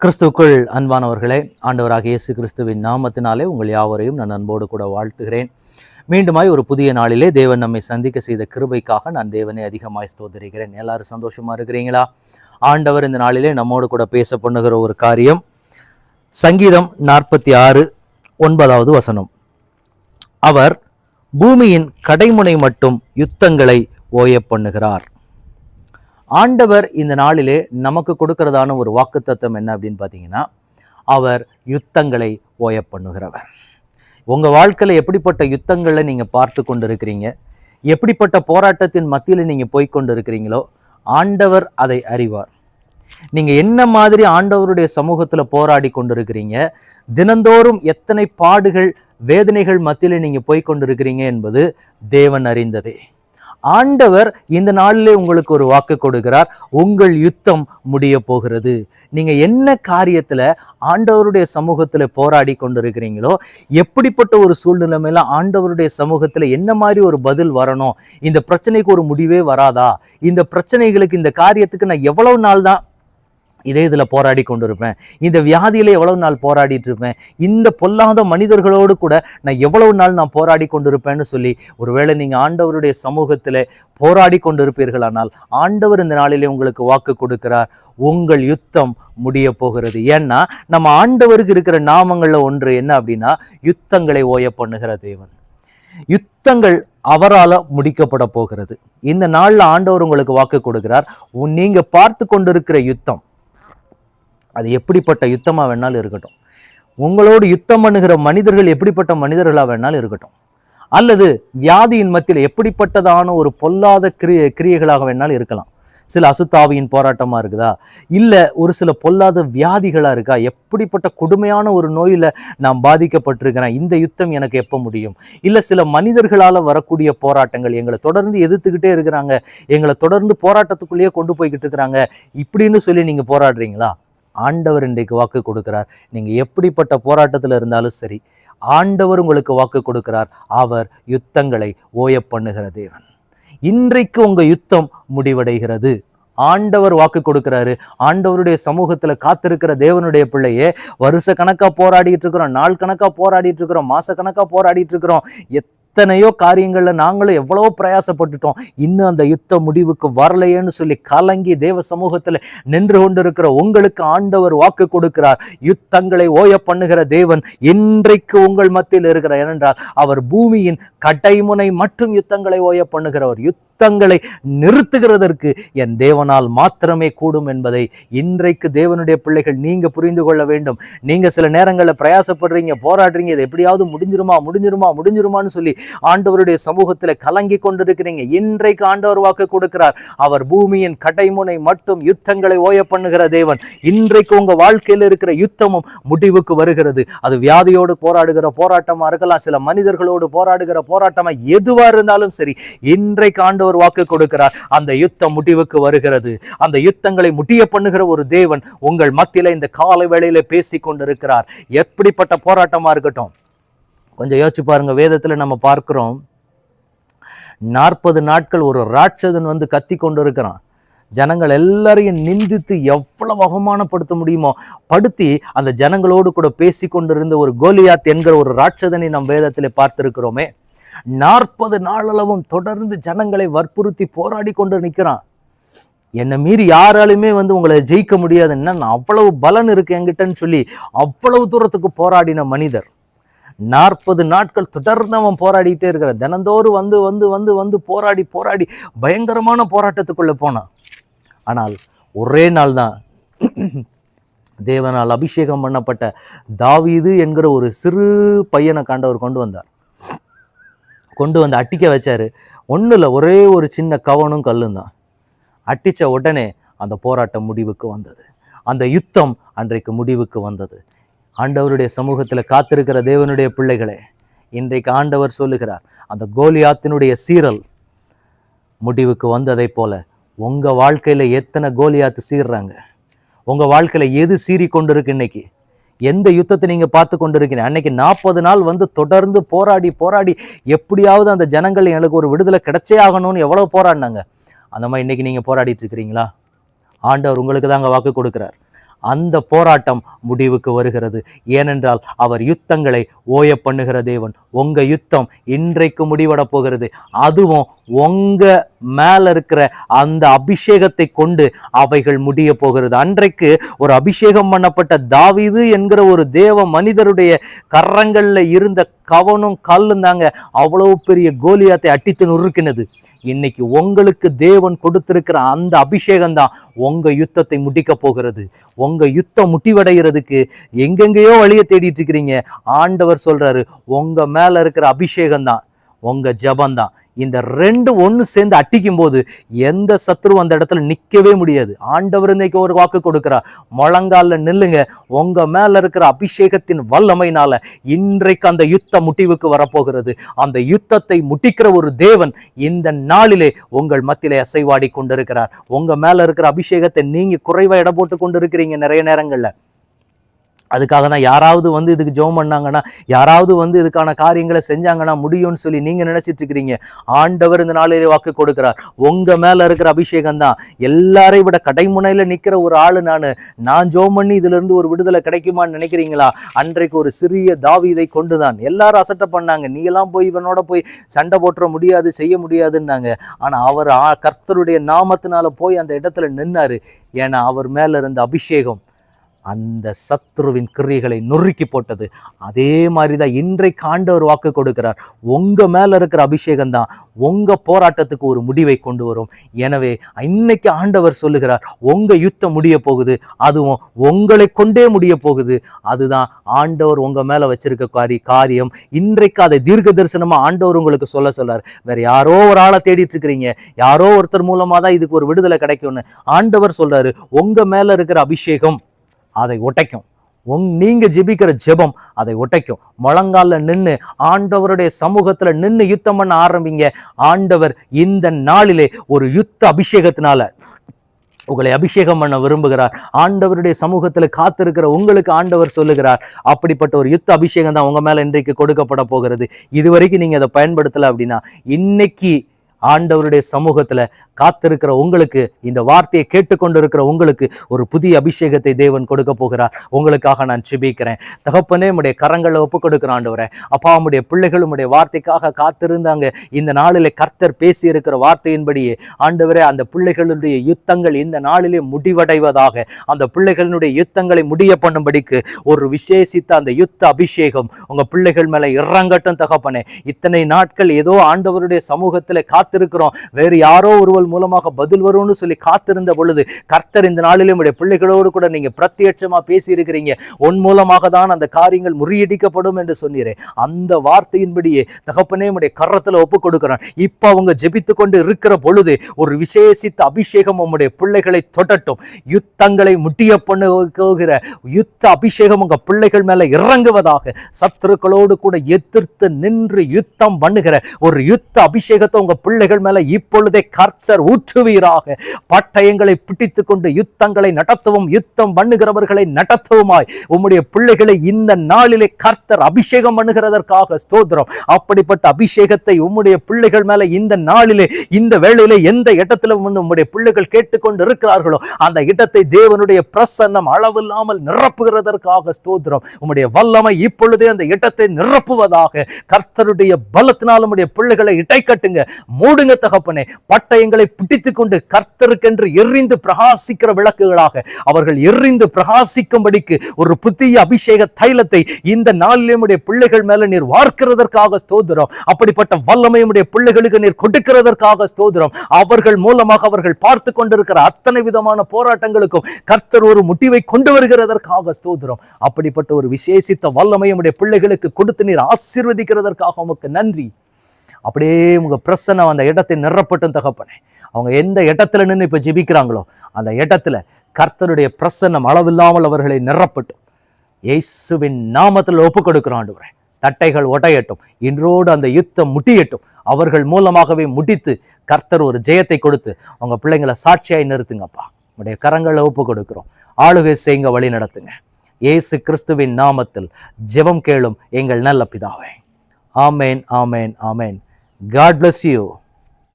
கிறிஸ்துவுக்குள் அன்பானவர்களே ஆண்டவராக இயேசு கிறிஸ்துவின் நாமத்தினாலே உங்கள் யாவரையும் நான் அன்போடு கூட வாழ்த்துகிறேன். மீண்டுமாய் ஒரு புதிய நாளிலே தேவன் நம்மை சந்திக்க செய்த கிருபைக்காக நான் தேவனை அதிகமாய் ஸ்தோதரிக்கிறேன் எல்லாரும் சந்தோஷமாக இருக்கிறீங்களா? ஆண்டவர் இந்த நாளிலே நம்மோடு கூட பேச பண்ணுகிற ஒரு காரியம் சங்கீதம் நாற்பத்தி ஆறு ஒன்பதாவது வசனம். அவர் பூமியின் கடைமுனை மட்டும் யுத்தங்களை ஓய பண்ணுகிறார் ஆண்டவர் இந்த நாளிலே நமக்கு கொடுக்கிறதான ஒரு வாக்குத்தத்தம் என்ன அப்படின்னு பார்த்தீங்கன்னா அவர் யுத்தங்களை ஓய பண்ணுகிறவர். உங்கள் வாழ்க்கையில் எப்படிப்பட்ட யுத்தங்களை நீங்கள் பார்த்து கொண்டு இருக்கிறீங்க எப்படிப்பட்ட போராட்டத்தின் மத்தியில் நீங்கள் போய்கொண்டு இருக்கிறீங்களோ ஆண்டவர் அதை அறிவார். நீங்கள் என்ன மாதிரி ஆண்டவருடைய சமூகத்தில் போராடி கொண்டிருக்கிறீங்க? தினந்தோறும் எத்தனை பாடுகள் வேதனைகள் மத்தியில் நீங்கள் போய் கொண்டிருக்கிறீங்க என்பது தேவன் அறிந்ததே. ஆண்டவர் இந்த நாளிலே உங்களுக்கு ஒரு வாக்கு கொடுக்கிறார். உங்கள் யுத்தம் முடிய போகிறது. நீங்கள் என்ன காரியத்தில் ஆண்டவருடைய சமூகத்தில் போராடி கொண்டிருக்கிறீங்களோ எப்படிப்பட்ட ஒரு சூழ்நிலைமையில ஆண்டவருடைய சமூகத்தில் என்ன மாதிரி ஒரு பதில் வரணும்? இந்த பிரச்சனைக்கு ஒரு முடிவே வராதா? இந்த பிரச்சனைகளுக்கு இந்த காரியத்துக்கு நான் எவ்வளவு நாள் தான் இதே இதில் போராடி கொண்டிருப்பேன். இந்த வியாதியில் எவ்வளவு நாள் போராடிட்டு இருப்பேன்? இந்த பொல்லாத மனிதர்களோடு கூட நான் எவ்வளவு நாள் நான் போராடி கொண்டிருப்பேன்னு சொல்லி ஒருவேளை நீங்கள் ஆண்டவருடைய சமூகத்தில் போராடி கொண்டிருப்பீர்களானால் ஆண்டவர் இந்த நாளிலே உங்களுக்கு வாக்கு கொடுக்கிறார். உங்கள் யுத்தம் முடிய போகிறது. ஏன்னா நம்ம ஆண்டவருக்கு இருக்கிற நாமங்களில் ஒன்று என்ன அப்படின்னா யுத்தங்களை ஓய பண்ணுகிற தேவன். யுத்தங்கள் அவரால் முடிக்கப்பட போகிறது. இந்த நாளில் ஆண்டவர் உங்களுக்கு வாக்கு கொடுக்கிறார். உன் பார்த்து கொண்டிருக்கிற யுத்தம் அது எப்படிப்பட்ட யுத்தமாக வேணாலும் இருக்கட்டும். உங்களோடு யுத்தம் பண்ணுகிற மனிதர்கள் எப்படிப்பட்ட மனிதர்களாக வேணாலும் இருக்கட்டும். அல்லது வியாதியின் மத்தியில் எப்படிப்பட்டதான ஒரு பொல்லாத கிரிய கிரியைகளாக வேணாலும் இருக்கலாம். சில அசுத்தாவியின் போராட்டமாக இருக்குதா? இல்லை ஒரு சில பொல்லாத வியாதிகளாக இருக்கா? எப்படிப்பட்ட கொடுமையான ஒரு நோயில் நான் பாதிக்கப்பட்டிருக்கிறேன் இந்த யுத்தம் எனக்கு எப்போ முடியும்? இல்லை சில மனிதர்களால் வரக்கூடிய போராட்டங்கள் எங்களை தொடர்ந்து எதிர்த்துக்கிட்டே இருக்கிறாங்க. எங்களை தொடர்ந்து போராட்டத்துக்குள்ளேயே கொண்டு போய்கிட்டு இருக்கிறாங்க. இப்படின்னு சொல்லி நீங்கள் போராடுறீங்களா? ஆண்டவர் இன்றைக்கு வாக்கு கொடுக்கிறார். நீங்கள் எப்படிப்பட்ட போராட்டத்தில் இருந்தாலும் சரி ஆண்டவர் உங்களுக்கு வாக்கு கொடுக்கிறார். அவர் யுத்தங்களை ஓய பண்ணுகிற தேவன். இன்றைக்கு உங்க யுத்தம் முடிவடைகிறது. ஆண்டவர் வாக்கு கொடுக்கிறாரு. ஆண்டவருடைய சமூகத்துல காத்திருக்கிற தேவனுடைய பிள்ளையே வருஷ கணக்காக போராடிட்டு இருக்கிறோம் நாள் கணக்காக போராடிட்டு இருக்கிறோம் மாச கணக்காக போராடிட்டு இருக்கிறோம். எத் எத்தனையோ காரியங்கள்ல நாங்களும் எவ்வளவோ பிரயாசப்பட்டுட்டோம். இன்னும் அந்த யுத்த முடிவுக்கு வரலையேன்னு சொல்லி கலங்கி தேவ சமூகத்துல நின்று கொண்டிருக்கிற உங்களுக்கு ஆண்டவர் வாக்கு கொடுக்கிறார். யுத்தங்களை ஓய பண்ணுகிற தேவன் இன்றைக்கு உங்கள் மத்தியில் இருக்கிறார். ஏனென்றால் அவர் பூமியின் கடைமுனை மற்றும் யுத்தங்களை ஓய பண்ணுகிறவர். யுத்தங்களை நிறுத்துகிறதற்கு என் தேவனால் மாத்திரமே கூடும் என்பதை இன்றைக்கு தேவனுடைய பிள்ளைகள் நீங்கள் புரிந்து கொள்ள வேண்டும். நீங்கள் சில நேரங்களில் பிரயாசப்படுறீங்க போராடுறீங்க இது எப்படியாவது முடிஞ்சிருமா முடிஞ்சிருமா முடிஞ்சிருமான்னு சொல்லி ஆண்டவருடைய சமூகத்தில் கலங்கி கொண்டிருக்கிறீங்க. இன்றைக்கு ஆண்டவர் வாக்கு கொடுக்கிறார். அவர் பூமியின் கடைமுனை மட்டும் யுத்தங்களை ஓய பண்ணுகிற தேவன். இன்றைக்கு உங்கள் வாழ்க்கையில் இருக்கிற யுத்தமும் முடிவுக்கு வருகிறது. அது வியாதியோடு போராடுகிற போராட்டமாக இருக்கலாம் சில மனிதர்களோடு போராடுகிற போராட்டமாக எதுவாக இருந்தாலும் சரி இன்றைக்கு ஆண்டவர் வாக்கு கொடுக்கிறார். அந்த யுத்தம் முடிவுக்கு வருகிறது. அந்த யுத்தங்களை முடிய பண்ணுகிற ஒரு தேவன் உங்கள் மத்தியில இந்த காலை வேளையில பேசி கொண்டிருக்கிறார். எப்படிப்பட்ட போராட்டமா இருக்கட்டும்? கொஞ்சம் யோசிச்சு பாருங்க. வேதத்துல நம்ம பார்க்கிறோம். நாற்பது நாட்கள் ஒரு ராட்சதன் வந்து கத்தி கொண்டு இருக்கிறான் ஜனங்கள் எல்லாரையும் நிந்தித்து எவ்வளவு அவமானப்படுத்த முடியுமோ படுத்தி அந்த ஜனங்களோடு கூட பேசி கொண்டிருந்த ஒரு கோலியாத் என்கிற ஒரு ராட்சதனை நம் வேதத்தில் பார்த்திருக்கிறோமே. நாற்பது நாளளவும் தொடர்ந்து ஜனங்களை வற்புறுத்தி போராடி கொண்டு நிற்கிறான். என்னை மீறி யாராலுமே வந்து உங்களை ஜெயிக்க முடியாதுன்னா நான் அவ்வளவு பலன் இருக்கு என்கிட்டன்னு சொல்லி அவ்வளவு தூரத்துக்கு போராடின மனிதர். நாற்பது நாட்கள் தொடர்ந்து அவன் போராடிட்டே இருக்கிற தினந்தோறும் வந்து வந்து வந்து வந்து போராடி போராடி பயங்கரமான போராட்டத்துக்குள்ளே போனான். ஆனால் ஒரே நாள் தான் தேவனால் அபிஷேகம் பண்ணப்பட்ட தாவீது என்கிற ஒரு சிறு பையனை காண்டவர் கொண்டு வந்தார். கொண்டு வந்து அட்டிக்க வச்சார். ஒன்றும் இல்லை ஒரே ஒரு சின்ன கவனும் கல்லும் தான். அட்டித்த உடனே அந்த போராட்டம் முடிவுக்கு வந்தது. அந்த யுத்தம் அன்றைக்கு முடிவுக்கு வந்தது. ஆண்டவருடைய சமூகத்தில் காத்திருக்கிற தேவனுடைய பிள்ளைகளே இன்றைக்கு ஆண்டவர் சொல்லுகிறார் அந்த கோலியாத்தினுடைய சீரல் முடிவுக்கு வந்ததைப் போல உங்கள் வாழ்க்கையில் எத்தனை கோலியாத்து சீர்றாங்க? உங்கள் வாழ்க்கையில் எது சீறி கொண்டிருக்கு இன்னைக்கு? எந்த யுத்தத்தை நீங்கள் பார்த்து கொண்டிருக்கிறீங்க? அன்னைக்கு நாற்பது நாள் வந்து தொடர்ந்து போராடி போராடி எப்படியாவது அந்த ஜனங்கள் எங்களுக்கு ஒரு விடுதலை கிடைச்சே ஆகணும்னு எவ்வளோ போராடினாங்க? அந்த மாதிரி இன்னைக்கு நீங்கள் போராடிட்டு இருக்கிறீங்களா? ஆண்டவர் உங்களுக்கு தாங்க வாக்கு கொடுக்குறார். அந்த போராட்டம் முடிவுக்கு வருகிறது. ஏனென்றால் அவர் யுத்தங்களை ஓய பண்ணுகிற தேவன். உங்கள் யுத்தம் இன்றைக்கு முடிவட போகிறது. அதுவும் உங்கள் மேலே இருக்கிற அந்த அபிஷேகத்தை கொண்டு அவைகள் முடிய போகிறது. அன்றைக்கு ஒரு அபிஷேகம் பண்ணப்பட்ட தாவிது என்கிற ஒரு தேவ மனிதருடைய கரங்களில் இருந்த கவனும் கல்லும் தாங்க அவ்வளவு பெரிய கோலியாத்தை அட்டித்து நுறுக்கினது. இன்னைக்கு உங்களுக்கு தேவன் கொடுத்திருக்கிற அந்த அபிஷேகம் தான் உங்க யுத்தத்தை முடிக்க போகிறது. உங்க யுத்தம் முட்டிவடைகிறதுக்கு எங்கெங்கேயோ வழியை தேடிட்டு இருக்கிறீங்க. ஆண்டவர் சொல்றாரு உங்க மேல இருக்கிற அபிஷேகம் தான் உங்க ஜபந்தான் இந்த ரெண்டு ஒன்று சேர்ந்து அட்டிக்கும் போது எந்த சத்ருவும் அந்த இடத்துல நிற்கவே முடியாது. ஆண்டவர் இன்னைக்கு ஒரு வாக்கு கொடுக்கிறார். முழங்கால நில்லுங்க. உங்க மேல இருக்கிற அபிஷேகத்தின் வல்லமையினால் இன்றைக்கு அந்த யுத்த முடிவுக்கு வரப்போகிறது. அந்த யுத்தத்தை முட்டிக்கிற ஒரு தேவன் இந்த நாளிலே உங்கள் மத்தியிலே அசைவாடி கொண்டிருக்கிறார். உங்க மேல இருக்கிற அபிஷேகத்தை நீங்க குறைவா இட போட்டு கொண்டிருக்கிறீங்க நிறைய நேரங்கள்ல. அதுக்காக தான் யாராவது வந்து இதுக்கு ஜெபம் பண்ணாங்கன்னா யாராவது வந்து இதுக்கான காரியங்களை செஞ்சாங்கன்னா முடியும்னு சொல்லி நீங்கள் நினச்சிட்டு இருக்கிறீங்க. ஆண்டவர் இந்த நாளிலே வாக்கு கொடுக்கிறார். உங்கள் மேலே இருக்கிற அபிஷேகம் தான். எல்லாரையும் விட கடைமுனையில் நிற்கிற ஒரு ஆள் நான். நான் ஜெபம் பண்ணி இதிலிருந்து ஒரு விடுதலை கிடைக்குமான்னு நினைக்கிறீங்களா? அன்றைக்கு ஒரு சிறிய தாவிதை கொண்டு தான் எல்லாரும் அசட்டை பண்ணாங்க. நீ எல்லாம் போய் இவனோட போய் சண்டை போட்டுற முடியாது செய்ய முடியாதுன்னாங்க. ஆனால் அவர் ஆ- கர்த்தருடைய நாமத்தினால போய் அந்த இடத்துல நின்னார். ஏன்னா அவர் மேலே இருந்த அபிஷேகம் அந்த சத்ருவின் கிரியைகளை நொறுக்கி போட்டது. அதே மாதிரி தான் இன்றைக்கு ஆண்டவர் வாக்கு கொடுக்கிறார். உங்கள் மேலே இருக்கிற அபிஷேகம் தான் உங்கள் போராட்டத்துக்கு ஒரு முடிவை கொண்டு வரும். எனவே இன்னைக்கு ஆண்டவர் சொல்லுகிறார் உங்கள் யுத்தம் முடிய போகுது. அதுவும் உங்களை கொண்டே முடிய போகுது. அதுதான் ஆண்டவர் உங்கள் மேலே வச்சிருக்க காரி காரியம். இன்றைக்கு அதை தீர்க்க தரிசனமாக ஆண்டவர் உங்களுக்கு சொல்ல சொல்லார் வேற யாரோ ஒரு ஆளை தேடிட்டு இருக்கிறீங்க. யாரோ ஒருத்தர் மூலமாக தான் இதுக்கு ஒரு விடுதலை கிடைக்கும்னு ஆண்டவர் சொல்றாரு. உங்க மேல இருக்கிற அபிஷேகம். அதை உடைக்கும் உங் நீங்கள் ஜெபிக்கிற ஜெபம் அதை உடைக்கும் முழங்காலில் நின்று ஆண்டவருடைய சமூகத்தில் நின்று யுத்தம் பண்ண ஆரம்பிங்க. ஆண்டவர் இந்த நாளிலே ஒரு யுத்த அபிஷேகத்தினால உங்களை அபிஷேகம் பண்ண விரும்புகிறார். ஆண்டவருடைய சமூகத்தில் காத்திருக்கிற உங்களுக்கு ஆண்டவர் சொல்லுகிறார். அப்படிப்பட்ட ஒரு யுத்த அபிஷேகம் தான் உங்கள் மேலே இன்றைக்கு கொடுக்கப்பட போகிறது. இதுவரைக்கும் நீங்கள் அதை பயன்படுத்தலை அப்படின்னா இன்னைக்கு ஆண்டவருடைய சமூகத்தில் காத்திருக்கிற உங்களுக்கு இந்த வார்த்தையை கேட்டுக்கொண்டிருக்கிற உங்களுக்கு ஒரு புதிய அபிஷேகத்தை தேவன் கொடுக்க போகிறார். உங்களுக்காக நான் சிபிக்கிறேன் தகப்பனே உடைய கரங்களை ஒப்பு கொடுக்கிற ஆண்டவரே அப்பா உடைய பிள்ளைகள் உடைய வார்த்தைக்காக காத்திருந்தாங்க. இந்த நாளிலே கர்த்தர் பேசி இருக்கிற வார்த்தையின்படியே ஆண்டவரே அந்த பிள்ளைகளுடைய யுத்தங்கள் இந்த நாளிலே முடிவடைவதாக அந்த பிள்ளைகளினுடைய யுத்தங்களை முடிய பண்ணும்படிக்கு ஒரு விசேஷித்த அந்த யுத்த அபிஷேகம் உங்கள் பிள்ளைகள் மேலே இறங்கட்டும் தகப்பனே. இத்தனை நாட்கள் ஏதோ ஆண்டவருடைய சமூகத்தில் காத்து காத்திருக்கிறோம். வேறு யாரோ ஒருவர் மூலமாக பதில் வரும்னு சொல்லி காத்திருந்த பொழுது கர்த்தர் இந்த நாளிலே உடைய பிள்ளைகளோடு கூட நீங்க பிரத்யட்சமா பேசி இருக்கிறீங்க உன் மூலமாக தான் அந்த காரியங்கள் முறியடிக்கப்படும் என்று சொன்னீரே. அந்த வார்த்தையின்படியே தகப்பனே உடைய கரத்தில் ஒப்பு கொடுக்கிறேன். இப்போ அவங்க ஜெபித்து கொண்டு இருக்கிற பொழுது ஒரு விசேஷித்த அபிஷேகம் உம்முடைய பிள்ளைகளை தொடட்டும். யுத்தங்களை முட்டிய பண்ணுகிற யுத்த அபிஷேகம் உங்க பிள்ளைகள் மேல இறங்குவதாக சத்துருக்களோடு கூட எதிர்த்து நின்று யுத்தம் பண்ணுகிற ஒரு யுத்த அபிஷேகத்தை உங்க பிள்ளைகள் மேல இப்பொழுதே கர்த்தர் ஊற்றுவீராக. பட்டயங்களை பிடித்து கொண்டு யுத்தங்களை நடத்தவும் யுத்தம் பண்ணுகிறவர்களை நடத்தவுமாய். உம்முடைய பிள்ளைகளை இந்த நாளிலே கர்த்தர் அபிஷேகம் பண்ணுகிறதற்காக ஸ்தோத்திரம். அப்படிப்பட்ட அபிஷேகத்தை உம்முடைய பிள்ளைகள் மேல இந்த நாளிலே இந்த வேளையிலே எந்த இடத்துல உம்முடைய பிள்ளைகள் கேட்டுக்கொண்டு இருக்கிறார்களோ அந்த இடத்தை தேவனுடைய பிரசன்னம் அளவில்லாமல் நிரப்புகிறதற்காக ஸ்தோத்திரம். உம்முடைய வல்லமை இப்பொழுதே அந்த இடத்தை நிரப்புவதாக கர்த்தருடைய பலத்தினால் உம்முடைய பிள்ளைகளை இட்டை கட்டுங்க மூடுங்க தகப்பனே. பட்டயங்களை பிடித்துக் கொண்டு கர்த்தருக்கென்று எரிந்து பிரகாசிக்கிற விளக்குகளாக அவர்கள் எரிந்து பிரகாசிக்கும்படிக்கு ஒரு புதிய அபிஷேக தைலத்தை இந்த நாளிலே உம்முடைய பிள்ளைகள் மேல நீர் வார்க்கிறதற்காக ஸ்தோதிரம் அப்படிப்பட்ட வல்லமை பிள்ளைகளுக்கு நீர் கொடுக்கிறதற்காக ஸ்தோதிரம் அவர்கள் மூலமாக அவர்கள் பார்த்து கொண்டிருக்கிற அத்தனை விதமான போராட்டங்களுக்கும் கர்த்தர் ஒரு முடிவை கொண்டு வருகிறதற்காக ஸ்தோதிரம் அப்படிப்பட்ட ஒரு விசேஷித்த வல்லமை பிள்ளைகளுக்கு கொடுத்து நீர் ஆசீர்வதிக்கிறதற்காக உமக்கு நன்றி. அப்படியே உங்கள் பிரசன்னம் அந்த இடத்தை நிறப்பட்டும் தகப்பனே. அவங்க எந்த இடத்துல நின்று இப்போ ஜெபிக்கிறாங்களோ அந்த இடத்துல கர்த்தருடைய பிரசன்னம் அளவில்லாமல் அவர்களை நிறப்பட்டும் இயேசுவின் நாமத்தில் ஒப்பு கொடுக்கிறோம் தட்டைகள் உடையட்டும் இன்றோடு அந்த யுத்தம் முட்டியட்டும். அவர்கள் மூலமாகவே முடித்து கர்த்தர் ஒரு ஜெயத்தை கொடுத்து அவங்க பிள்ளைங்களை சாட்சியாய் நிறுத்துங்கப்பா. உடைய கரங்களை ஒப்பு கொடுக்குறோம் ஆளுகை செய்யுங்க வழி நடத்துங்க. இயேசு கிறிஸ்துவின் நாமத்தில் ஜெபம் கேளும் எங்கள் நல்ல பிதாவே. ஆமேன் ஆமேன் ஆமேன். God bless you.